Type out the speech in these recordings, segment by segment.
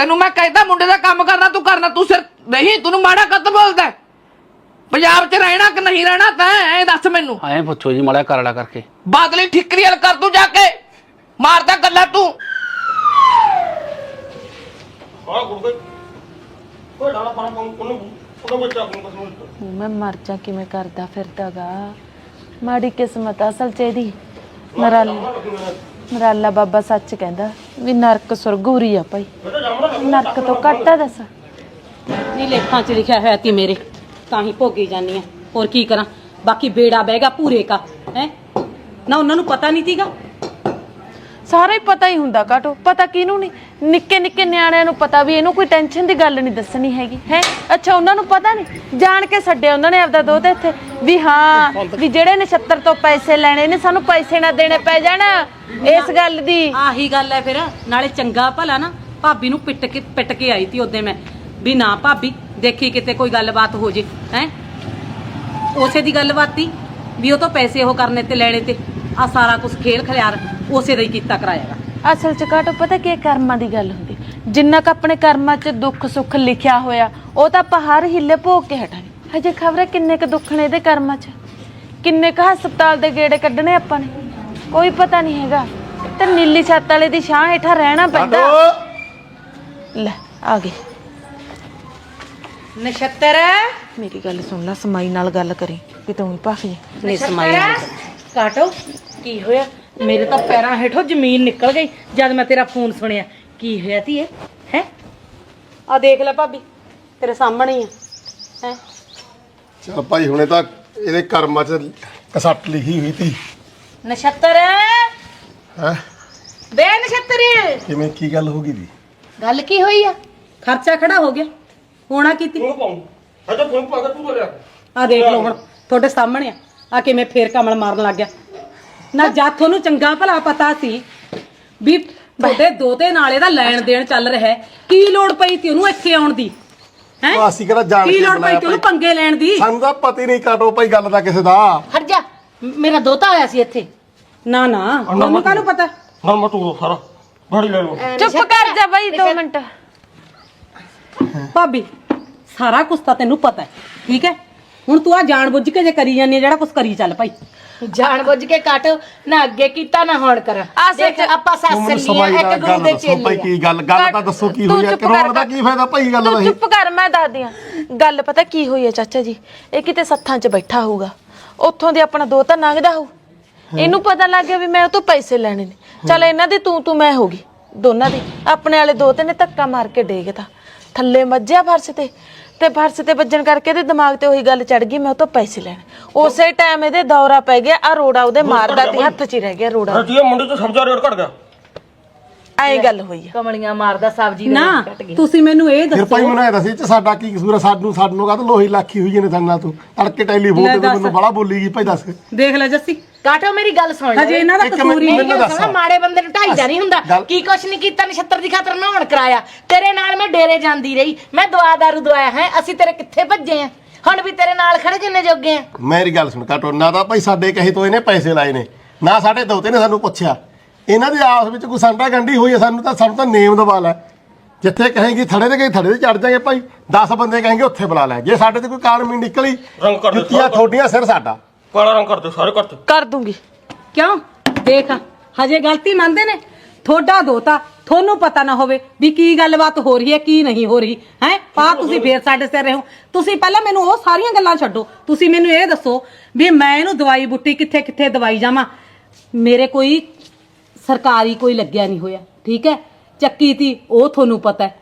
ਤੈਨੂੰ ਮੈਂ ਕਹਿੰਦਾ ਮੁੰਡੇ ਦਾ ਕੰਮ ਕਰਨਾ ਤੂੰ ਕਰਨਾ ਤੂੰ ਸਿਰ ਨਹੀਂ ਤੈਨੂੰ ਮਾੜਾ ਕੱਤ ਬੋਲਦਾ ਹੈ? ਪੰਜਾਬ 'ਚ ਰਹਿਣਾ ਕਿ ਨਹੀਂ ਰਹਿਣਾ ਤੈਂ ਐ ਦੱਸ ਮੈਨੂੰ। ਐਂ ਪੁੱਛੋ ਜੀ ਮੜਾ ਕਰੜਾ ਕਰਕੇ। ਬਾਦਲੀ ਠਿਕਰੀ ਵਾਲ ਕਰ ਤੂੰ ਜਾ ਕੇ। ਮਾਰਦਾ ਗੱਲਾਂ ਤੂੰ। ਹਾਂ ਗੁਰਦੇ। ਕੋਈ ਡਾਲਾ ਪਾਣਾ ਪਾਉਂ ਉਹਨੂੰ ਉਹਨੂੰ ਬੱਚਾ ਆਪਣਾ ਕਸਮ ਮੈਂ ਮਰ ਜਾ ਕਿਵੇਂ ਕਰਦਾ ਫਿਰਦਾਗਾ। ਮਾੜੀ ਕਿਸਮਤ ਆ ਅਸਲ ਚ ਇਹਦੀ। ਨਰਾਲਾ। ਨਰਾਲਾ ਬਾਬਾ ਸੱਚ ਕਹਿੰਦਾ ਵੀ ਨਰਕ ਸੁਰਗੂਰੀ ਆ ਭਾਈ। ਨਰਕ ਤੋਂ ਘੱਟ ਆ ਦੱਸ। ਨਹੀਂ ਲੇਖਾਂ 'ਚ ਲਿਖਿਆ ਹੋਇਆ ਤੀ ਮੇਰੇ ਤਾਂ ਹੀ ਭੋਗੀ ਜਾਨੀ ਆ। ਹੋਰ ਕੀ ਕਰਾਂ? ਬਾਕੀ ਬੇੜਾ ਬਹਿਗਾ ਪੂਰੇ ਕਾ ਹੈ? ਨਾ ਉਹਨਾਂ ਨੂੰ ਪਤਾ ਨਹੀਂ ਤੀਗਾ? ਸਾਰਾ ਹੀ ਪਤਾ ਹੀ ਹੁੰਦਾ ਕਾਟੋ ਪਤਾ ਕਿਹਨੂੰ ਨਹੀਂ ਨਿੱਕੇ ਨਿੱਕੇ ਨਿਆਣਿਆਂ ਨੂੰ ਪਤਾ ਵੀ ਇਹਨੂੰ ਕੋਈ ਟੈਨਸ਼ਨ ਦੀ ਗੱਲ ਨਹੀਂ ਦੱਸਣੀ ਹੈਗੀ, ਹੈ? ਅੱਛਾ, ਉਹਨਾਂ ਨੂੰ ਪਤਾ ਨਹੀਂ? ਜਾਣ ਕੇ ਛੱਡਿਆ ਉਹਨਾਂ ਨੇ ਆਪਦਾ ਦੋਤੇ ਇੱਥੇ, ਵੀ ਹਾਂ, ਵੀ ਜਿਹੜੇ ਨਛੱਤਰ ਤੋਂ ਪੈਸੇ ਲੈਣੇ ਨੇ, ਸਾਨੂੰ ਪੈਸੇ ਨਾ ਦੇਣੇ ਪੈ ਜਾਣ, ਇਸ ਗੱਲ ਦੀ। ਆਹੀ ਗੱਲ ਹੈ ਫਿਰ, ਨਾਲੇ ਚੰਗਾ ਭਲਾ ਨਾ, ਭਾਬੀ ਨੂੰ ਪਿੱਟ ਕੇ ਪਿੱਟ ਕੇ ਆਈ ਤੀ ਉਹਦੇ ਮੈਂ, ਵੀ ਨਾ ਭਾਬੀ, ਦੇਖੀ ਕਿਤੇ ਕੋਈ ਗੱਲਬਾਤ ਹੋ ਜੇ, ਹੈ? ਉਸੇ ਦੀ ਗੱਲਬਾਤ ਤੀ ਵੀ ਉਹ ਤੋਂ ਪੈਸੇ ਉਹ ਕਰਨੇ ਤੇ ਲੈਣੇ ਤੇ ਆ ਸਾਰਾ ਕੁਝ ਖੇਲ ਖਲਿਆਰ ਉਸੇ ਦਾ ਹੀ ਕੀਤਾ ਕਰਾਏਗਾ ਅਸਲ ਚ ਕਾਟੋ ਪਤਾ ਕੀ ਹੈ? ਕਰਮਾਂ ਦੀ ਗੱਲ ਹੁੰਦੀ। ਜਿੰਨਾ ਕ ਆਪਣੇ ਕਰਮਾਂ ਚ ਦੁੱਖ ਸੁੱਖ ਲਿਖਿਆ ਹੋਇਆ ਉਹ ਤਾਂ ਆਪਾਂ ਹਰ ਹਿੱਲੇ ਭੋਗ ਕੇ ਹਟਾਂਗੇ। ਹਜੇ ਖਬਰ ਕਿੰਨੇ ਕ ਦੁੱਖ ਨੇ ਇਹਦੇ ਕਰਮਾਂ ਚ? ਕਿੰਨੇ ਕ ਹਸਪਤਾਲ ਦੇ ਗੇੜੇ ਕੱਢਣੇ ਆਪਾਂ ਨੇ? ਕੋਈ ਪਤਾ ਨਹੀਂ ਹੈਗਾ। ਤੇ ਨੀਲੀ ਛੱਤ ਵਾਲੇ ਦੀ ਛਾਂ ਹੇਠਾਂ ਰਹਿਣਾ ਪੈਂਦਾ। ਲੈ ਆ ਗਏ ਨਛੱਤਰ! ਮੇਰੀ ਗੱਲ ਸੁਣ ਲੈ ਸਮਾਈ ਨਾਲ ਗੱਲ ਕਰੀ। ਕਿ ਤੂੰ ਭੱਖ ਜੇ। ਕਾਟੋ ਕੀ ਹੋਇਆ? ਮੇਰੇ ਤਾਂ ਪੈਰਾਂ ਹੇਠੋਂ ਜ਼ਮੀਨ ਨਿਕਲ ਗਈ ਜਦ ਮੈਂ ਤੇਰਾ ਫੋਨ ਸੁਣਿਆ। ਕੀ ਹੋਇਆ ਧੀਏ? ਹੈ? ਆ ਦੇਖ ਲੈ ਭਾਬੀ ਤੇਰੇ ਸਾਹਮਣੇ ਹੀ ਆ। ਹੈ? ਚਲ ਭਾਈ ਹੁਣੇ ਤਾਂ ਇਹਦੇ ਕਰਮਾਂ 'ਚ ਕਸੱਟ ਲਿਖੀ ਹੋਈ ਤੀ ਨਛੱਤਰ। ਹੈ? ਬੇ ਨਛੱਤਰ। ਕਿਵੇਂ ਕੀ ਗੱਲ ਹੋ ਗਈ ਦੀ? ਗੱਲ ਕੀ ਹੋਈ ਆ? ਖਰਚਾ ਖੜਾ ਹੋ ਗਿਆ। ਹੋਣਾ ਕੀਤੀ। ਤੂੰ ਪਾਉਂ। ਹਜੇ ਤੂੰ ਪਾ ਤੂੰ ਬੋਲਿਆ। ਆ ਦੇਖ ਲਓ ਹੁਣ ਤੁਹਾਡੇ ਸਾਹਮਣੇ ਆ। ਆ ਕਿਵੇਂ ਫੇਰ ਕਮਲ ਮਾਰਨ ਲੱਗ ਗਿਆ। ਨਾ ਜਦ ਤੁਹਾਨੂੰ ਚੰਗਾ ਭਲਾ ਪਤਾ ਸੀ ਵੀ ਤੁਹਾਡੇ ਦੋਤੇ ਨਾਲੇ ਦਾ ਲੈਣ ਦੇਣ ਚੱਲ ਰਿਹਾ ਹੈ। ਕੀ ਲੋੜ ਪਈ ਤੀ ਉਹਨੂੰ ਇੱਥੇ ਆਉਣ ਦੀ? ਹੈ? ਉਹ ਅਸੀਂ ਕਿਹੜਾ ਜਾਣ ਕੀ ਕੇ ਲੋੜ ਪਈ ਬੁਲਾਇਆ ਤੀ ਉਹਨੂੰ ਭਾਈ? ਪੰਗੇ ਲੈਣ ਦੀ? ਸਾਨੂੰ ਤਾਂ ਪਤਾ ਹੀ ਨਹੀਂ ਕਾਟੋ ਭਾਈ ਗੱਲ ਦਾ ਕਿਸੇ ਦਾ। ਹਟ ਜਾ। ਮੇਰਾ ਦੋਤਾ ਆਇਆ ਸੀ ਇੱਥੇ। ਨਾ ਨਾ। ਤੁਹਾਨੂੰ ਕਾਹਨੂੰ ਪਤਾ? ਨਾ ਮੈਂ ਤੂੰ ਸਾਰਾ ਬੜੀ ਲੈ ਲਓ। ਚੁੱਪ ਕਰ ਜਾ ਬਾਈ 2 ਮਿੰਟ। ਭਾਬੀ ਸਾਰਾ ਕੁਝ ਤਾਂ ਤੈਨੂੰ ਪਤਾ ਹੈ ਠੀਕ ਹੈ? ਹੁਣ ਤੂੰ ਆ ਜਾਣ ਬੁੱਝ ਕੇ ਜੇ ਕਰੀ ਜਾਂਦੀ ਹੈ ਜਿਹੜਾ ਕੁਝ ਕਰੀ ਚੱਲ ਭਾਈ। ਜਾਣ ਬੁੱਝ ਕੇ ਕੱਟ ਨਾ ਅੱਗੇ ਕੀਤਾ ਨਾ ਹੁਣ ਕਰ। ਆ ਸੱਚ- ਦੇਖ ਆਪਾਂ ਤੂੰ ਸੱਸ ਮੈਨੂੰ ਲਈ ਸਮਾਈ ਇੱਕ ਗੁਰੂ ਗੱਲ ਦੇ ਦੱਸੋ ਭਾਈ ਚੇਲੇ ਕੀ ਗੱਲ ਗੱਲ ਤਾਂ ਦੱਸੋ ਕੀ ਤੂੰ ਹੋਈ ਆ ਚੁੱਪ ਕਰੋੜ ਕਰ। ਦਾ ਕੀ ਫਾਇਦਾ ਭਾਈ ਗੱਲ ਦਾ ਤੂੰ ਇਹ? ਚੁੱਪ ਕਰ ਮੈਂ ਦੱਸਦੀ ਆ ਗੱਲ ਪਤਾ ਕੀ ਹੋਈ ਹੈ ਚਾਚਾ ਜੀ? ਇਹ ਕਿਤੇ ਸੱਥਾਂ 'ਚ ਬੈਠਾ ਹੋਊਗਾ। ਉੱਥੋਂ ਦੀ ਆਪਣਾ ਦੋ ਤਾਂ ਲੰਘਦਾ ਹੋਊ। ਇਹਨੂੰ ਪਤਾ ਲੱਗ ਗਿਆ ਵੀ ਮੈਂ ਉਹ ਤੋਂ ਪੈਸੇ ਲੈਣੇ ਨੇ। ਚੱਲ ਇਹਨਾਂ ਦੀ ਤੂੰ ਤੂੰ ਮੈਂ ਹੋ ਗਈ। ਦੋਨਾਂ ਦੀ। ਆਪਣੇ ਵਾਲੇ ਦੋ ਤੇ ਨੇ ਧੱਕਾ ਮਾਰ ਕੇ ਡੇਗਤਾ ਥੱਲੇ ਮੱਝਿਆ ਫਰਸ਼ ਤੇ। ਤੇ ਫਰਸ਼ ਤੇ ਵੱਜਣ ਕਰਕੇ ਇਹਦੇ ਦਿਮਾਗ ਤੇ ਉਹੀ ਗੱਲ ਚੜ ਗਈ ਮੈਂ ਉਹ ਤੋਂ ਪੈਸੇ ਲੈਣੇ। ਉਸੇ ਟਾਈਮ ਇਹਦੇ ਦੌਰਾ ਪੈ ਗਿਆ ਆ ਰੋੜਾ ਉਹਦੇ ਮਾਰਦਾ ਤੇ ਹੱਥ 'ਚ ਹੀ ਰਹਿ ਗਿਆ ਰੋੜਾ। ਜੀ ਮੁੰਡੇ ਤੋਂ ਸਬਜ਼ਾ ਰੇਟ ਘਟ ਗਿਆ। ਐਂ ਗੱਲ ਹੋਈ ਆ। ਕਮਲੀਆਂ ਮਾਰਦਾ ਸਬਜ਼ੀ ਦੇ ਨਾ ਘਟ ਗਏ ਤੁਸੀਂ ਮੈਨੂੰ ਇਹ ਫਿਰ ਦੱਸੋ। ਭਾਈ ਮੈਨੂੰ ਇਹ ਦੱਸੀ ਚ ਸਾਡਾ ਕੀ ਕਸੂਰ ਆ? ਸਾਨੂੰ ਸਾਨੂੰ ਕਾਹ ਲੋਹੀ ਲਾਖੀ ਹੋਈ ਨੇ ਥੰਨਾ ਤੂੰ? ਤੜਕੇ ਟੈਲੀਫੋਨ ਤੇ। ਮੈਨੂੰ ਬੜਾ ਬੋਲੀ ਗਈ ਭਾਈ ਦੱਸ। ਦੇਖ ਲੈ ਜੱਸੀ। ਕਾਟੋ ਮੇਰੀ ਗੱਲ ਸੁਣ ਲੈ ਹਜੇ ਇਹਨਾਂ ਦਾ ਇੱਕ ਕਸੂਰ ਹੀ ਨਹੀਂ ਮੈਨੂੰ ਦੱਸ। ਮਾੜੇ ਬੰਦੇ ਨੂੰ ਢਾਈਦਾ ਨਹੀਂ ਹੁੰਦਾ। ਗੱਲ- ਕੀ ਕੁਛ ਨਹੀਂ ਕੀਤਾ ਨਛੱਤਰ ਦੀ ਖਾਤਰ ਨਹਾਉਣ ਕਰਾਇਆ। ਤੇਰੇ ਨਾਲ ਮੈਂ ਡੇਰੇ ਜਾਂਦੀ ਰਹੀ। ਮੈਂ ਦਵਾ ਦਾਰੂ ਦਵਾਇਆ ਹੈ। ਅਸੀਂ ਤੇਰੇ ਕਿੱਥੇ ਭੱਜੇ ਆ? ਹੁਣ ਵੀ ਤੇਰੇ ਨਾਲ ਖੜੇ ਜਿੰਨੇ ਜੋਗੇ ਆ? ਮੇਰੀ ਗੱਲ ਸੁਣ ਕਾਟੋ ਨਾ ਤਾਂ ਭਾਈ ਸਾਡੇ ਕਹੇ ਤੋਂ ਇਹਨੇ ਪੈਸੇ ਲਾਏ ਨੇ। ਨਾ ਸਾਡੇ ਦੋਤੇ ਨੇ ਸਾਨੂੰ ਪੁੱਛਿਆ। ਇਹਨਾਂ ਦੀ ਆਪਸ ਵਿੱਚ ਕੋਈ ਸੰਡਾ ਗੰਢੀ ਹੋਈ ਹੈ ਸਾਨੂੰ ਤਾਂ ਸਾਨੂੰ ਤਾਂ ਨੇਮ ਦਵਾ ਲੈ। ਜਿੱਥੇ ਕਹੇਗੀ ਥੜੇ ਤੇ ਗਈ ਥੜੇ ਤੇ ਚੜ ਜਾਗੇ ਭਾਈ। 10 ਬੰਦੇ ਕਹੇਗੇ ਉੱਥੇ ਬੁਲਾ ਲੈ। ਜੇ ਸਾਡੇ ਤੇ ਕੋਈ ਕਾਲਮੀ ਨਿਕਲੀ ਰੰਗ ਕਰ ਦੇ, ਜੁੱਤੀਆਂ ਥੋਡੀਆਂ ਸਿਰ ਸਾਡਾ। ਕਾਲਾ ਰੰਗ ਕਰਦੇ ਸਾਰੇ ਕਰਤੇ ਕਰ ਦੂੰਗੀ। ਕਿਉਂ? ਦੇਖ ਹਜੇ ਗਲਤੀ ਮੰਨਦੇ ਨੇ? ਥੋੜਾ ਦੋਤਾ ਤੁਹਾਨੂੰ ਪਤਾ ਨਾ ਹੋਵੇ ਵੀ ਕੀ ਗੱਲਬਾਤ ਹੋ ਰਹੀ ਹੈ ਕੀ ਨਹੀਂ ਹੋ ਰਹੀ। ਹੈ? ਪਾ ਤੁਸੀਂ ਫੇਰ ਸਾਡੇ ਸਿਰ ਰਹੋ। ਤੁਸੀਂ ਪਹਿਲਾਂ ਮੈਨੂੰ ਉਹ ਸਾਰੀਆਂ ਗੱਲਾਂ ਛੱਡੋ। ਤੁਸੀਂ ਮੈਨੂੰ ਇਹ ਦੱਸੋ ਵੀ ਮੈਂ ਇਹਨੂੰ ਦਵਾਈ ਬੁੱਟੀ ਕਿੱਥੇ ਕਿੱਥੇ ਦਵਾਈ ਜਾਵਾਂ? ਮੇਰੇ ਕੋਈ ਸਰਕਾਰੀ ਕੋਈ ਲੱਗਿਆ ਨਹੀਂ ਹੋਇਆ ਠੀਕ ਹੈ? ਚੱਕੀ ਤੀ ਉਹ ਤੁਹਾਨੂੰ ਪਤਾ ਹੈ।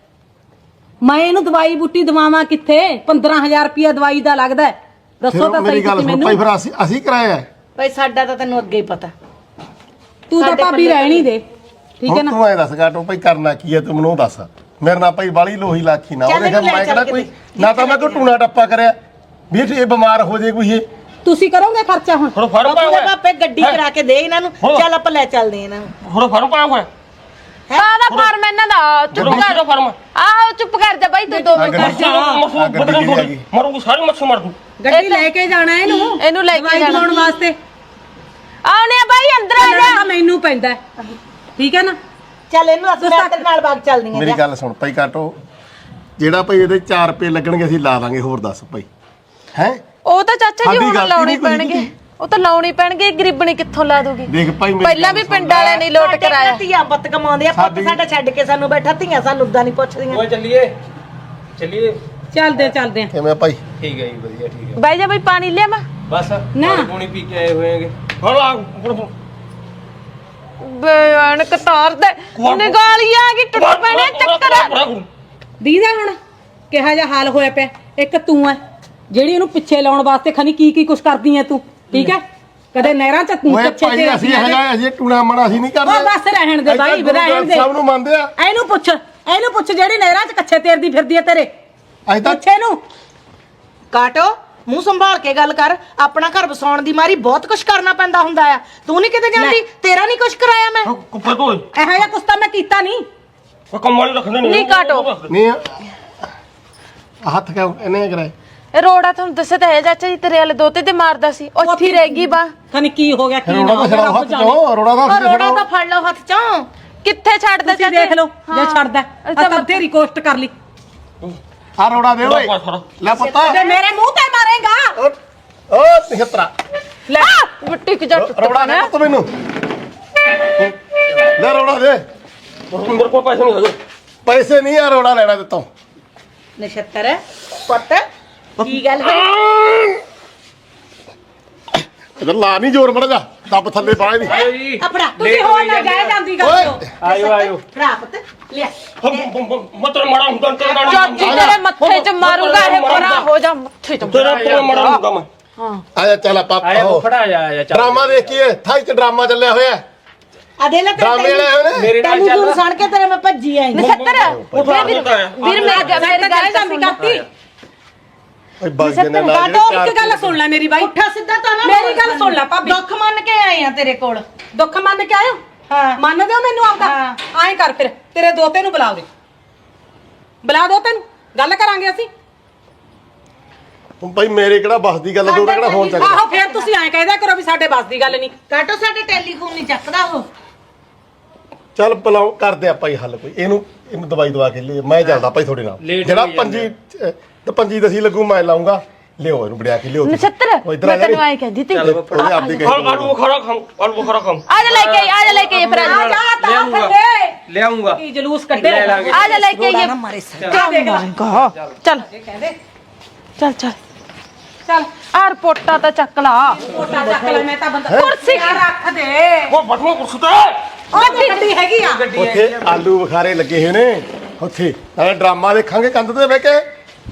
ਮੈਂ ਇਹਨੂੰ ਦਵਾਈ ਬੁੱਟੀ ਦਵਾਵਾਂ ਕਿੱਥੇ? 15000 ਰੁਪਇਆ ਦਵਾਈ ਦਾ ਲੱਗਦਾ ਹੈ। ਦੱਸੋ ਤਾਂ ਸਹੀ ਮੇਰੀ ਗੱਲ ਤੁਸੀਂ ਸੁਣ ਭਾਈ ਮੈਨੂੰ ਫਿਰ ਅਸੀਂ ਅਸੀਂ ਕਰਾਇਆ ਹੈ। ਭਾਈ ਸਾਡਾ ਤਾਂ ਤੈਨੂੰ ਅੱਗੇ ਹੀ ਪਤਾ। ਤੂੰ ਤਾਂ ਸਾਡੇ ਭਾਬੀ ਪੱਲੇ ਰਹਿਣੀ ਦੇ ਠੀਕ ਹੈ ਹੁਣ ਨਾ? ਤੂੰ ਐ ਦੱਸ ਕਾਟੋ ਭਾਈ ਕਰਨਾ ਕੀ ਹੈ ਤੂੰ ਮੈਨੂੰ ਉਹ ਦੱਸ। ਮੇਰੇ ਨਾਲ ਭਾਈ ਬਾਲੀ ਲੋਹੀ ਲਾਖੀ ਨਾ ਚੱਲ ਉਹਦੇ ਇਹਨੂੰ ਲੈ ਮੈਂ ਕਿਹੜਾ ਕੋਈ ਕਿਤੇ। ਨਾ ਤਾਂ ਮੈਂ ਕੋਈ ਟੂਣਾ ਟੱਪਾ ਕਰਿਆ। ਵੀ ਇਹ ਬਿਮਾਰ ਹੋ ਜੇ ਕੋਈ ਇਹ। ਤੁਸੀਂ ਕਰੋਗੇ ਖਰਚਾ ਹੁਣ? ਹੁਣ ਫਾਰਮ ਪਾਇਆ ਬਾਪੂ ਦੇ ਹੋਇਆ। ਪਾਪੇ ਗੱਡੀ ਕਰਾ ਕੇ ਦੇ ਇਹਨਾਂ ਨੂੰ। ਹੋਰ। ਚੱਲ ਆਪਾਂ ਲੈ ਚੱਲਦੇ ਇਹਨਾਂ ਨੂੰ। ਹੁਣ ਫਾਰਮ ਪਾਇਆ ਹੋਇਆ। ਕਾਹਦਾ ਫਾਰਮ ਇਹਨਾਂ ਦਾ? ਚੁੱਪ ਹੁਣ ਕਰ। ਫਾਰਮ ਆਹੋ ਚੁੱਪ ਕਰ ਜਾ ਬਾਈ ਤੂੰ ਦੋ ਮਿੰਟ ਕਰ ਜਾ। ਮਸੂ ਆ ਗੱਡੀ ਬਦਲ ਵੀ ਹੈਗੀ। ਮਰੂੰਗੀ ਸਾਰੇ ਮੱਛੀ ਮਾਰ ਦੂੰ ਗੱਡੀ ਲੈ ਕੇ ਜਾਣਾ ਇਹਨੂੰ? ਇਹਨੂੰ ਲੈ ਕੇ ਦਵਾਈ ਜਾਣਾ। ਦਵਾਉਣ ਵਾਸਤੇ। ਆਉਣੇ ਆ ਬਾਈ ਅੰਦਰ ਆ ਜਾ। ਤਾਂ ਮੈਨੂੰ ਪੈਂਦਾ ਹੈ। ਠੀਕ ਹੈ ਨਾ? ਚੱਲ ਇਹਨੂੰ ਅਸੀਂ ਮੈਂ ਤੇਰੇ ਨਾਲ ਬਾਗ ਚੱਲਦੀ ਮੇਰੀ ਗੱਲ ਸੁਣ ਭਾਈ ਕਾਟੋ। ਜਿਹੜਾ ਭਾਈ ਇਹਦੇ 4 ਰੁਪਏ ਲੱਗਣਗੇ ਅਸੀਂ ਲਾ ਦਾਂਗੇ। ਹੋਰ ਦੱਸ ਭਾਈ। ਹੈ? ਉਹ ਤਾਂ ਚਾਚਾ ਜੀ ਸਾਡੀ ਹੁਣ ਗਲਤੀ ਲਾਉਣੇ ਨਹੀਂ ਕੋਈ ਪੈਣਗੇ। ਕੀਤੀ। ਉਹ ਤਾਂ ਲਾਉਣੀ ਪੈਣਗੇ ਗਰੀਬਣੀ ਕਿੱਥੋਂ ਲਾ ਦੂਗੀ? ਦੇਖ ਭਾਈ ਮੇਰੀ ਪਹਿਲਾਂ ਗੱਲ ਵੀ ਸੁਣ ਪਿੰਡ ਵਾਲਿਆਂ ਨੇ ਲੋਟ ਕਰਾਇਆ। ਧੀਆਂ ਪੁੱਤ ਕਮਾਉਂਦੇ ਆ ਪੁੱਤ ਸਾਡੀ- ਸਾਡਾ ਛੱਡ ਕੇ ਸਾਨੂੰ ਬੈਠਾ ਧੀਆਂ ਸਾਨੂੰ ਉਦਾਂ ਨਹੀਂ ਪੁੱਛਦੀਆਂ। ਚੱਲੀਏ। ਚੱਲੀਏ। ਚੱਲਦੇ ਚੱਲਦੇ ਆ। ਕਿਵੇਂ ਭਾਈ? ਠੀਕ ਹੈ ਜੀ ਵਧੀਆ ਠੀਕ ਹੈ। ਬਾਈ ਜਾ ਬਈ ਪਾਣੀ ਲਿਆ ਮੈਂ? ਬਸ ਨਾ। ਪਾਣੀ ਪੀ ਕੇ ਆਏ ਹੋਏਗੇ ਹਾਂ ਬੇਣ ਕਤਾਰ ਦੇ। ਨਿਗਾਲੀ ਆ ਗਈ ਟੁੱਟ ਪੈਣੇ ਚੱਕਰ। ਦੀਦਾ ਹੁਣ ਕਿਹਾ ਜਿਹਾ ਹਾਲ ਹੋਇਆ ਪਿਆ। ਇੱਕ ਤੂੰ ਐ ਜਿਹੜੀ ਇਹਨੂੰ ਪਿੱਛੇ ਲਾਉਣ ਵਾਸਤੇ ਖਨੀ ਕੀ ਕੀ ਕੁਛ ਕਰਦੀ ਐ ਤੂੰ? ਠੀਕ ਐ? ਕਦੇ ਨਹਿਰਾਂ ਚ ਓਏ ਕੱਛੇ ਭਾਈ ਤੇ ਅਸੀਂ ਹੈਗਾ ਅਸੀਂ ਟੂਣਾ ਮਣਾ ਅਸੀਂ ਨਹੀਂ ਕਰਦੇ। ਉਹ ਬਸ ਰਹਿਣ ਦੇ ਬਾਈ ਰਹਿਣ ਦੇ। ਸਭ ਨੂੰ ਮੰਨਦੇ ਆ। ਇਹਨੂੰ ਪੁੱਛ ਇਹਨੂੰ ਪੁੱਛ ਜਿਹੜੀ ਨਹਿਰਾਂ ਚ ਕੱਛੇ ਤੇਰਦੀ ਫਿਰਦੀ ਐ ਤੇਰੇ। ਅਸੀਂ ਤਾਂ ਪੁੱਛ ਇਹਨੂੰ। ਕਾਟੋ ਮੂੰਹ ਸੰਭਾਲ ਕੇ ਗੱਲ ਕਰ। ਆਪਣਾ ਘਰ ਵਸਾਉਣ ਦੀ ਮਾਰੀ ਬਹੁਤ ਕੁਝ ਕਰਨਾ ਪੈਂਦਾ ਹੁੰਦਾ ਆ। ਤੂੰ ਨਹੀਂ ਕਿਤੇ ਜਾਂਦੀ ਤੇਰਾ ਨਹੀਂ ਕੁਝ ਕਰਾਇਆ ਮੈਂ। ਕੁੱਪੇ ਤੋਂ ਇਹੋ ਜਿਹਾ ਕੁਛ ਤਾਂ ਮੈਂ ਕੀਤਾ ਨਹੀਂ ਉਹ ਕੰਮ ਵਾਲੀ ਰੱਖਦੇ ਨਹੀਂ ਨਹੀਂ ਕਾਟੋ। ਨਹੀਂ ਆ ਹੱਥ ਕਿਉਂ? ਇਹਨੇ ਕਰਾਏ ਇਹ ਰੋੜਾ ਤੁਹਾਨੂੰ ਦੱਸਿਆ ਤਾਂ ਹੈ ਚਾਚਾ ਜੀ ਤੇਰੇ ਵਾਲੇ ਦੋਤੇ ਤੇ ਮਾਰਦਾ ਸੀ। ਉਹ ਹੀ ਰਹਿ ਗਈ ਬਾ। ਖਨੀ ਕੀ ਹੋ ਗਿਆ ਕੀ ਰੋੜਾ ਨਾ ਦਾ ਹੋ ਗਿਆ ਛੜਾ ਹੱਥ ਚੋਂ ਰੋੜਾ ਦਾ ਹੱਥ ਰੋੜਾ ਤਾਂ ਫੜ ਲਓ ਹੱਥ ਚੋਂ। ਕਿੱਥੇ ਛੱਡਦਾ ਤੁਸੀਂ ਦੇਖ ਲਓ ਜੇ ਛੱਡਦਾ ਅੱਛਾ, ਅਸਾਂ ਤੇਰੀ ਕੋਸ਼ਟ ਕਰ ਲਈ। ਆ ਰੋੜਾ ਦੇ ਓਏ। ਲੈ ਪੁੱਤਾ। ਤੇ ਮੇਰੇ ਮੂੰਹ ਤੇ ਮਾਰੇਗਾ। ਓ ਨਿਹਤਰਾ ਲੈ ਮਿੱਟੀ ਕੁ ਜਾ ਰੋੜਾ ਦੇ ਪੁੱਤ ਮੈਨੂੰ। ਲੈ ਰੋੜਾ ਦੇ। ਮੇਰੇ ਕੋਲ ਪੈਸੇ ਨਹੀਂ ਹੈਗੇ। ਪੈਸੇ ਨਹੀਂ ਆ ਰੋੜਾ ਲੈਣਾ ਦਿੱਤੋਂ ਨਛੱਤਰ ਪੁੱਤ। ਕੀ ਗੱਲ ਹੋਈ ਇਧਰ ਲਾ ਨਹੀਂ ਜ਼ੋਰ ਮੜ ਜਾ ਦੱਬ ਥੱਲੇ ਬਾਹ ਦੀ ਜੀ ਆਪਣਾ ਤੁਸੀਂ ਹੋਰ ਨਾ ਜਾਇ ਜਾਂਦੀ ਗੱਲ ਓਏ ਤੋਂ ਆਇਓ ਆਇਓ ਫੜਾ ਪੁੱਤ ਲਿਆ ਮਤਰ ਮਾੜਾ ਹੁੰਦਾ ਤੇਰੇ ਨਾਲ ਚਾਚੀ ਤੇਰੇ ਮੱਥੇ 'ਚ ਮਾਰੂਗਾ ਇਹ ਪਰਾਂ ਹੋ ਜਾ ਮੱਥੇ 'ਚ ਤੇਰਾ ਪੂਰਾ ਮਾੜਾ ਹੁੰਦਾ ਮੈਂ ਆ ਜਾ ਚੱਲ ਆਪਾਂ ਉਹ ਫੜਾ ਜਾ ਆ ਡਰਾਮਾ ਦੇਖੀਏ ਥਾਈ ਚ ਡਰਾਮਾ ਚੱਲਿਆ ਹੋਇਆ। ਆ ਦੇ ਲੈ ਤੇ ਡਰਾਮੇ ਵਾਲੇ ਹੋਏ ਨੇ ਮੇਰੇ ਨਾਲ ਤੈਨੂੰ ਸੁਣ ਕੇ ਤੇਰੇ ਮੈਂ ਭੱਜੀ ਆਈ ਵੀਰ ਮੈਂ ਤਾਂ ਜਾਇ ਜਾਂਦੀ ਕਰਤੀ ਓਏ ਬਾਗ ਜਨੇ ਨਾਲ ਕਾਟੋ ਇੱਕ ਗੱਲ ਸੁਣ ਲੈ ਮੇਰੀ ਬਾਈ। ਉੱਠਾ ਸਿੱਧਾ ਤਾਂ ਨਾ ਮੇਰੀ ਗੱਲ ਸੁਣ ਲੈ ਭਾਬੀ। ਦੁੱਖ ਮੰਨ ਕੇ ਆਏ ਆ ਤੇਰੇ ਕੋਲ। ਦੁੱਖ ਮੰਨ ਕੇ ਆਇਓ ਹਾਂ। ਮੰਨਦੇ ਹੋ। ਮੈਨੂੰ ਆਪਦਾ। ਹਾਂ। ਐਂ ਕਰ ਫਿਰ ਤੇਰੇ ਦੋਤੇ ਨੂੰ ਬੁਲਾ ਦੇ ਬੁਲਾ ਦੋ ਤੈਨੂੰ ਗੱਲ ਕਰਾਂਗੇ ਅਸੀਂ। ਭਾਈ ਮੇਰੇ ਕਿਹੜਾ ਬਸ ਦੀ ਗੱਲ ਦੋੜਾ ਕਿਹੜਾ ਫੋਨ ਚੱਕਦਾ? ਆਹੋ ਫਿਰ ਤੁਸੀਂ ਐਂ ਕਹਿਦਾ ਕਰੋ ਵੀ ਸਾਡੇ ਬਸ ਦੀ ਗੱਲ ਨਹੀਂ। ਕਾਟੋ ਸਾਡੇ ਟੈਲੀਫੋਨ ਨਹੀਂ ਚੱਕਦਾ ਉਹ। ਚੱਲ ਬਲਾਓ ਕਰਦੇ ਆਪਾਂ ਹੀ ਹੱਲ ਕੋਈ। ਇਹਨੂੰ ਇਹਨੂੰ ਦਵਾਈ ਦਵਾ ਕੇ ਲਈ ਮੈਂ ਚੱਲਦਾ ਭਾਈ ਤੁਹਾਡੇ ਨਾਲ। ਜਿਹੜਾ ਹੋਈ ਜਾਂਦੇ ਪੰਜੀ ਅਹ, ਤੇ ਪੰਜੀ ਦਸੀ ਲੱਗੂ ਮੈਂ ਲਾਉਂਗਾ। ਲਿਓ ਇਹਨੂੰ ਬੜਿਆ ਕੇ ਲਿਓ ਤੁਸੀਂ। ਨਛੱਤਰ ਉਹ ਇੱਧਰ ਆ ਮੈਂ ਜਾ ਤੈਨੂੰ ਨੀ। ਆਏ ਕਹਿੰਦੀ ਤੀ ਉਹਨੇ ਆਪਦੀ ਕਹੀ ਆਲੂ ਖਰਾ ਖਾਂ ਆਲੂ ਖਰਾ ਖਾਂ ਆ ਜਾ ਲੈ ਕੇ ਆਈ, ਆ ਜਾ ਲੈ ਕੇ ਆਈ ਫਿਰ। ਆ ਜਾ ਜਾ ਤਾਂ ਥੱਲੇ ਲਿਆਉਂਗਾ। ਕੀ ਜਲੂਸ ਕੱਢੇ? ਆ ਜਾ ਲੈ ਕੇ ਆਈਏ ਮਾਰੇ ਸਰ। ਆ ਦੇਖ ਲੈ। ਚੱਲ ਕਹਿੰਦੇ? ਚੱਲ ਚੱਲ। ਚੱਲ। ਆ ਰਿਪੋਰਟਾਂ ਤਾਂ ਚੱਕ ਲਾ। ਮੋਟਾ ਚੱਕ ਲੈ ਮੈਂ ਤਾਂ ਬੰਦਾ ਕੁਰਸੀ। ਰੱਖ ਦੇ। ਉਹ ਬਟਵਾ ਕੁਰਸੀ ਤੇ। ਉਹ ਗੱਡੀ ਹੈਗੀ ਆ। ਉੱਥੇ ਆਲੂ ਬੁਖਾਰੇ ਲੱਗੇ ਹੋਏ ਨੇ। ਉੱਥੇ ਨਾਲੇ ਡਰਾਮਾ ਦੇਖਾਂਗੇ ਕੰਧ ਤੇ ਬਹਿ ਕੇ।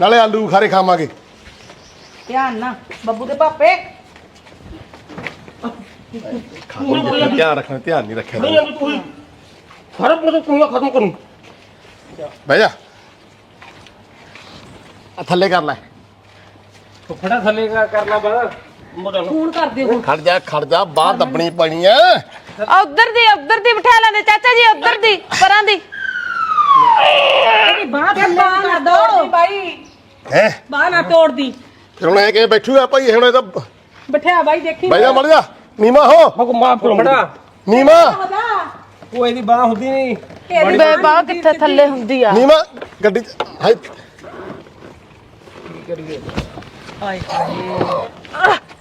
ਨਾਲੇ ਆਲੂ ਬੁਖਾਰੇ ਖਾਵਾਂਗੇ। ਧਿਆਨ ਨਾ ਬੱਬੂ ਦੇ ਪਾਪੇ। ਖਾਲੀ ਧਿਆਨ ਰੱਖਣਾ ਧਿਆਨ ਨਹੀਂ ਰੱਖਿਆ ਨਹੀਂ ਆਂਦੀ ਤੂੰ ਸਾਰੇ ਪੁੱਤ ਤੂੰ ਖਤਮ ਕਰੂੰ। ਬਹਿ ਜਾ। ਆ ਥੱਲੇ ਕਰ ਲੈ। ਥੱਲੇ ਕਰਨਾ ਬਾਹਰ। ਮੋਟਾ ਨਾ ਫੋਨ ਕਰ ਦਿਓ। ਖੜ ਜਾ ਖੜ ਜਾ ਬਾਹਰ ਦੱਬਣੀ ਪੈਣੀ ਉਧਰ ਦੀ ਉਧਰ ਦੀ ਬਿਠਾ ਲੈਂਦੇ ਚਾਚਾ ਜੀ ਉਧਰ ਦੀ ਪਰਾਂ ਦੀ। ਇਹਦੀ ਬਾਹ ਥੱਲੇ ਕਰ ਦੋ। ਬਾਈ। ਹੈ? ਬਾਹ ਨਾ ਤੋੜਦੀ ਫਿਰ ਹੁਣ ਇਹ ਕਿ ਬੈਠੂਗਾ ਭਾਈ ਹੁਣ ਇਹ ਤਾਂ ਬਿਠਿਆ ਬਾਈ ਦੇਖੀ। ਬਹਿ ਜਾ ਮੜ ਜਾ। ਨੀਮਾ ਹੋ। ਮਗ ਮਾਫ ਕਰੋ ਫੜਾ ਨੀਮਾ। ਉਹ ਇਹਦੀ ਬਾਹ ਹੁੰਦੀ ਨਹੀਂ। ਬੇ ਬਾਹ ਕਿੱਥੇ ਥੱਲੇ ਹੁੰਦੀ ਆ? ਨੀਮਾ ਗੱਡੀ ਚ ਹਾਏ।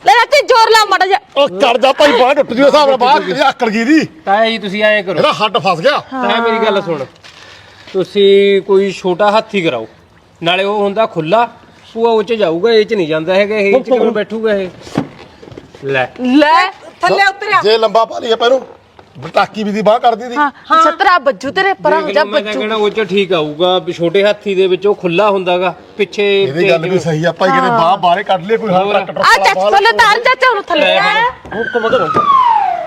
ਲੈ ਚਾਚੀ ਜ਼ੋਰ ਲਾ ਮੜ ਜਾ ਉਹ ਕਰ ਜਾ ਭਾਈ ਬਾਹ ਟੁੱਟ ਜੂ ਹਿਸਾਬ ਨਾਲ ਬਾਹ ਆਕੜ ਗਈ ਦੀ। ਤਾਇਆ ਜੀ ਤੁਸੀਂ ਐਂ ਕਰੋ। ਇਹਦਾ ਹੱਡ ਫਸ ਗਿਆ। ਤਾਇਆ ਮੇਰੀ ਗੱਲ ਸੁਣ। ਤੁਸੀਂ ਕੋਈ ਛੋਟਾ ਹਾਥੀ ਕਰਾਓ। ਨਾਲੇ ਉਹ ਹੁੰਦਾ ਖੁੱਲਾ ਉਹ ਉਹ ਚ ਜਾਊਗਾ ਇਹ ਚ ਨਹੀਂ ਜਾਂਦਾ ਹੈਗਾ ਇਹ ਚ ਕਿਉਂ ਬੈਠੂਗਾ ਇਹ? ਲੈ। ਲੈ ਥੱਲੇ ਉਤਰਿਆ। ਜੇ ਲੰਬਾ ਪਾ ਲਈਏ ਪੈਨੂੰ ਬਟਾਕੀ ਵੀ ਦੀ ਬਾਹ ਕਰਦੀ ਦੀ ਹਾਂ ਛਤਰਾ ਬੱਜੂ ਤੇਰੇ ਪਰਾਂ ਹੋ ਜਾ ਮੈਂ ਤਾਂ ਬੱਜੂ। ਕਹਿਣਾ ਉਹ ਚ ਠੀਕ ਆਊਗਾ ਵੀ ਛੋਟੇ ਹਾਥੀ ਦੇ ਵਿੱਚ ਉਹ ਖੁੱਲਾ ਹੁੰਦਾਗਾ ਪਿੱਛੇ ਇਹਦੀ ਗੱਲ ਵੀ ਸਹੀ ਆ ਭਾਈ ਕਿਤੇ ਬਾਹ ਬਾਹਰੇ ਕੱਢ ਲਈਏ ਕੋਈ ਹੱਥ ਟੱਟ ਆ ਚਾਚਾ ਥੱਲੇ ਤਾਰ ਚਾਚਾ ਉਹਨੂੰ ਥੱਲੇ। ਉਹ ਤੋਂ ਮਗਰ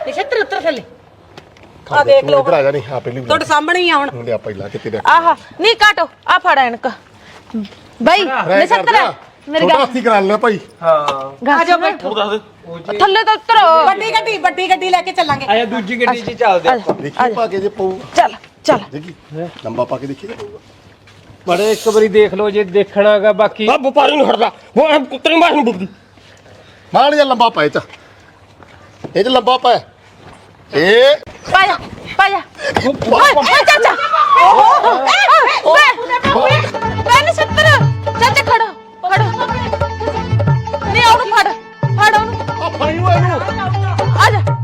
ਨਛੱਤਰ ਉੱਤਰ ਥੱਲੇ। ਆ ਦੇਖ ਲਓ ਇਧਰ ਆ ਜਾ ਨਹੀਂ ਆ ਪਹਿਲੀ ਤੁਹਾਡੇ ਸਾਹਮਣੇ ਹੀ ਆ ਹੁਣ। ਹੁਣ ਲਿਆ ਪਹਿਲਾਂ ਕਿਤੇ ਦੇ ਆਹਾ ਨਹੀਂ ਕਾਟੋ ਆ ਫੜ ਐਨਕ। ਬਾਈ ਨਛਤਰ ਮੇਰੀ ਗੱਲ ਹਾਥੀ ਕਰਾ ਲੈਣਾ ਭਾਈ। ਹਾਂ। ਆ ਜਾ ਬੈਠੋ। ਦੱਸ ਦੇ ਥੱਲੇ ਤਾਂ ਉਤਰੋ। ਵੱਡੀ ਗੱਡੀ ਵੱਡੀ ਗੱਡੀ ਲੈ ਕੇ ਚੱਲਾਂਗੇ। ਆਇਆ ਦੂਜੀ ਗੱਡੀ 'ਚ ਚੱਲਦੇ ਆਪਾਂ। ਦੇਖੀ ਪਾ ਕੇ ਜੇ ਪਊ। ਚੱਲ ਚੱਲ। ਦੇਖੀ ਲੰਬਾ ਪਾ ਕੇ ਦੇਖੀ ਜੇ ਪਊਗਾ। ਬੜੇ ਇੱਕ ਵਾਰੀ ਦੇਖ ਲਓ ਜੇ ਦੇਖਣਾਗਾ ਬਾਕੀ। ਆ ਵਪਾਰੀ ਨਹੀਂ ਹਟਦਾ ਉਹ ਐ ਕੁੱਤਰੀ ਮਾਰ ਨਹੀਂ ਬੁੱਧੀ ਮਾੜ ਜਾ ਲੰਬਾ ਪਾ ਇਹ ਚ ਇਹ ਚ ਲੰਬਾ ਪਾ। ਇਹ। ਪਾ ਜਾ ਪਾਇਆ ਓਏ ਓਏ ਚਾਚਾ। ਓਏ ਮੈਂ ਨਹੀਂ ਸੱਤਰ। ਚਾਚਾ ਖੜੋ ਖੜੋ। ਨਹੀਂ ਉਹਨੂੰ ਫੜ ਫੜ। ਉਹਨੂੰ ਆ ਓਏ ਇਹਨੂੰ ਆ ਜਾ।